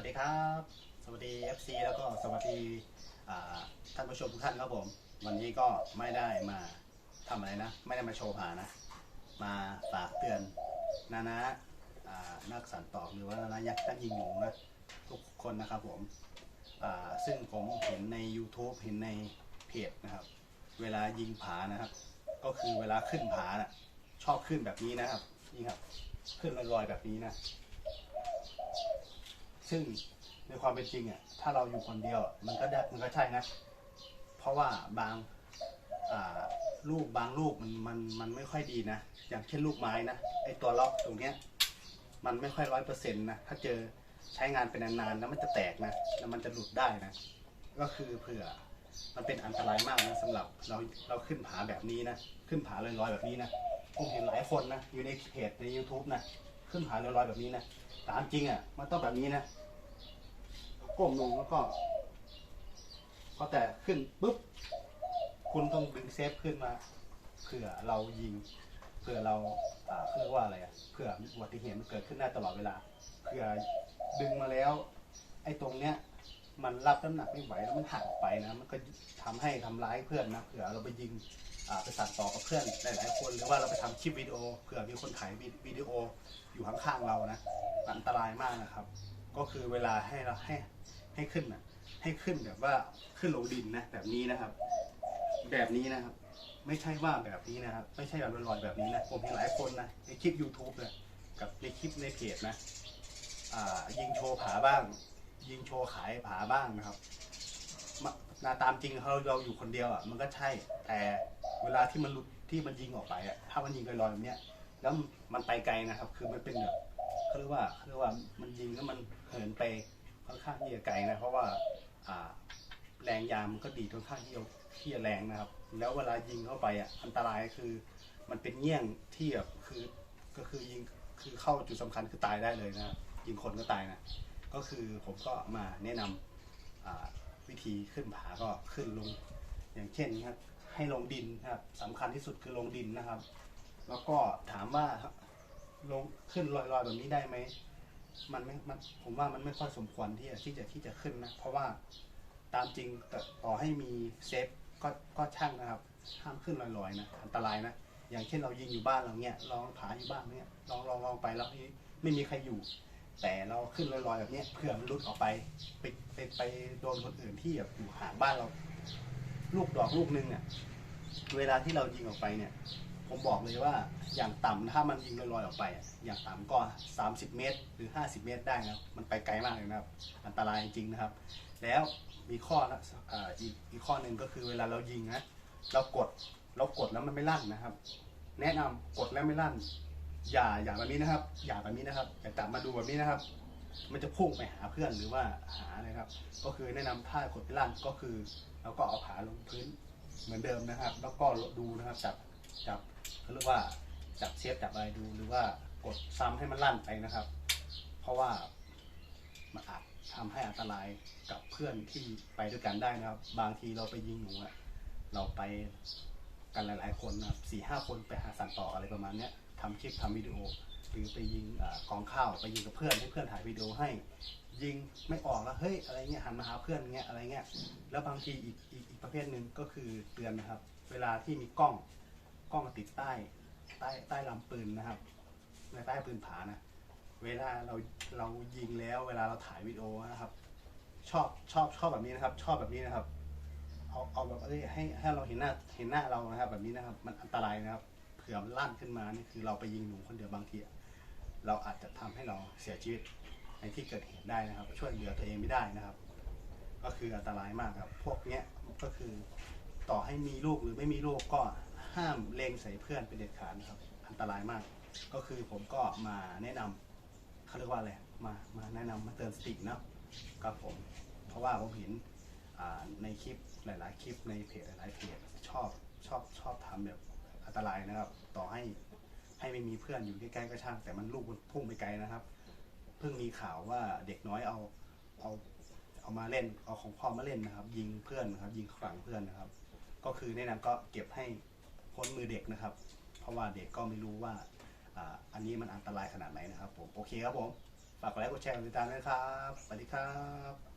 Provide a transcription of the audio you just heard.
วัสดีครับ สวัสดี FC แล้วก็สวัสดีท่านผู้ชมทุกท่านครับผม วันนี้ก็ไม่ได้มาทำอะไรนะ ไม่ได้มาโชว์ผานะ มาฝากเตือนนานะนักสันตอกหรือว่านานะยักษ์นักยิงหนูนะทุกคนนะครับผมซึ่งผมเห็นใน YouTube เห็นในเพจนะครับ เวลายิงผานะครับ ก็คือเวลาขึ้นผาน่ะชอบขึ้นแบบนี้นะครับนี่ครับ ขึ้นลอยๆแบบนี้นะ ซึ่งในความเป็นจริงอะถ้าเราอยู่คนเดียวมันก็ได้มันก็ใช่นะ เพราะว่าบางลูกบางลูกมันมันมันไม่ค่อยดีนะ อย่างเช่นลูกไม้นะไอตัวล็อกตรงเนี้ยมันไม่ค่อยร้อยเปอร์เซ็นต์นะถ้าเจอใช้งานเป็นนานๆแล้วมันจะแตกนะแล้วมันจะหลุดได้นะ ก็คือเผื่อมันเป็นอันตรายมากนะสำหรับเราเราขึ้นผาแบบนี้นะ ขึ้นผาลอยๆแบบนี้นะผมเห็นหลายคนนะอยู่ในเพจใน YouTube นะ ขึ้นผาลอยๆแบบนี้นะ ตามจริงอะ มันต้องแบบนี้นะก้มลงแล้วก็พอแต่ขึ้นปุ๊บ คุณต้องดึงเซฟขึ้นมาเผื่อเรายิงเผื่อเราอ่าเรียกว่าอะไรอะเผื่ออุบัติเหตุมันเกิดขึ้นได้ตลอดเวลาเผื่อดึงมาแล้ว ไอ้ตรงเนี้ย มันรับน้ำหนักไม่ไหวแล้วมันหักออกไปนะ มันก็ทำให้ทำร้ายเพื่อนนะเผื่อเราไปยิง ไปสั่งต่อกับเพื่อนหลาย ๆ คน หรือว่าเราไปทำคลิปวิดีโอเผื่อมีคนถ่ายวิดีโออยู่ข้างๆเรานะอันตรายมากนะครับ ก็คือเวลาให้เราให้ให้ขึ้นนะให้ขึ้นแบบว่าขึ้นลงดินนะแบบนี้นะครับ แบบนี้นะครับ ไม่ใช่ว่าแบบนี้นะครับ ไม่ใช่แบบลอยๆแบบนี้นะผมเห็นหลายคนนะในคลิป YouTube เลยกับในคลิปในเพจนะยิงโชว์ผาบ้าง ยิงโชว์ขายผาบ้างนะครับ นาตามจริงเราเราอยู่คนเดียวอะมันก็ใช่แต่เวลาที่มันหลุดที่มันยิงออกไปอะถ้ามันยิงลอยๆแบบเนี้ยแล้วมันไปไกลนะครับ คือมันเป็นแบบเขาเรียกว่าเขาเรียกว่ามันยิงแล้วมันเหินไปค่อนข้างที่จะไกลนะ เพราะว่าอ่าแรงยางมันก็ดีค่อนข้างที่จะที่จะแรงนะครับ แล้วเวลายิงเข้าไปอะอันตรายคือ มันเป็นเงี้ยงที่แบบคือก็คือยิงคือเข้าจุดสำคัญคือตายได้เลยนะยิงคนก็ตายนะก็คือผมก็มาแนะนำอ่า วิธีขึ้นผาก็ขึ้นลง อย่างเช่นนะครับ ให้ลงดินครับสำคัญที่สุดคือลงดินนะครับ แล้วก็ถามว่าลงขึ้นลอยๆแบบนี้ได้ไหมมันไม่มันผมว่ามันไม่ค่อยสมควรที่จะที่จะที่จะขึ้นนะ เพราะว่าตามจริงแต่อให้มีเซฟก็ก็ช่างนะครับ ห้ามขึ้นลอยๆนะอันตรายนะอย่างเช่นเรายิงอยู่บ้านเราเนี้ยลองผาอยู่บ้านเนี้ยลองลองลองไปแล้วนี่ไม่มีใครอยู่ แต่เราขึ้นลอยๆแบบเนี้ยเผื่อมันหลุดออกไปไปไปไปโดนคนอื่นที่แบบอยู่ห่างบ้านเรา ลูกดอกลูกนึงเนี่ยเวลาที่เรายิงออกไปเนี่ย ผมบอกเลยว่าอย่างต่ำถ้ามันยิงลอยๆออกไปอะอย่างต่ำก็ 30 เมตร หรือ 50 เมตรได้นะครับมันไปไกลมากเลยนะครับ อันตรายจริงๆนะครับ แล้วมีข้อละอ่าอีกอีกข้อหนึ่งก็คือเวลาเรายิงนะเรากดเรากดแล้วมันไม่ลั่นนะครับ แนะนำกดแล้วไม่ลั่น อย่าอย่าแบบนี้นะครับ อย่าแบบนี้นะครับอย่าจับมาดูแบบนี้นะครับ มันจะพุ่งไปหาเพื่อนหรือว่าหาอะครับ ก็คือแนะนำถ้ากดลั่นก็คือเราก็เอาขาลงพื้นเหมือนเดิมนะครับ แล้วก็ดูนะครับจับจับเขาเรียกว่าจับเซฟจับอะไรดูหรือว่ากดซ้ำให้มันลั่นไปนะครับ เพราะว่ามันอาจทำให้อันตรายกับเพื่อนที่ไปด้วยกันได้นะครับ บางทีเราไปยิงหนูอะเราไป กันหลาย ๆ คนนะครับสี่ห้าคนไปหาสันต่ออะไรประมาณเนี้ยทำคลิปทำวิดีโอหรือไปยิงอกองข้าวไปยิงกับเพื่อนให้เพื่อนถ่ายวิดีโอให้ ยิงไม่ออกแล้วเฮ้ยอะไรเงี้ยหันมาหาเพื่อนเงี้ยอะไรเงี้ยแล้วบางทีอีกอีกอีกประเภทหนึ่งก็คือเตือนนะครับ เวลาที่มีกล้องกล้องติดใต้ใต้ใต้ลำปืนนะครับในใต้ปืนผานะเวลาเราเรายิงแล้ว เวลาเราถ่ายวิดีโอนะครับ ชอบชอบชอบแบบนี้นะครับ ชอบแบบนี้นะครับ เอาเอาแบบเอ้ยให้ให้เราเห็นหน้าเห็นหน้าเรานะครับ แบบนี้นะครับ มันอันตรายนะครับ เผื่อมันลั่นขึ้นมานี่คือเราไปยิงหนูคนเดียวบางทีเราอาจจะทำให้เราเสียชีวิตในที่เกิดเหตุได้นะครับ ช่วยเหลือตัวเองไม่ได้นะครับ ก็คืออันตรายมากครับ พวกเนี้ยก็คือต่อให้มีลูกหรือไม่มีลูกก็ห้ามเลงใส่เพื่อนเป็นเด็ดขาดนะครับ อันตรายมาก ก็คือผมก็มาแนะนำเขาเรียกว่าอะไรมามาแนะนำมาเตือนสตินะครับผม เพราะว่าผมเห็น ในคลิปหลาย ๆ คลิปในเพจหลายๆเพจชอบชอบชอบทำแบบอันตรายนะครับ ต่อให้ให้ไม่มีเพื่อนอยู่ใกล้ๆก็ช่าง แต่มันลูกมันพุ่งไปไกลนะครับ เพิ่งมีข่าวว่าเด็กน้อยเอาเอาเอามาเล่นเอาของพ่อมาเล่นนะครับ ยิงเพื่อนนะครับ ยิงฝังเพื่อนนะครับ ก็คือแนะนำก็เก็บให้พ้นมือเด็กนะครับ เพราะว่าเด็กก็ไม่รู้ว่าอันนี้มันอันตรายขนาดไหนนะครับผมโอเคครับผมฝากกดไลค์กดแชร์กดติดตามด้วยครับสวัสดีครับ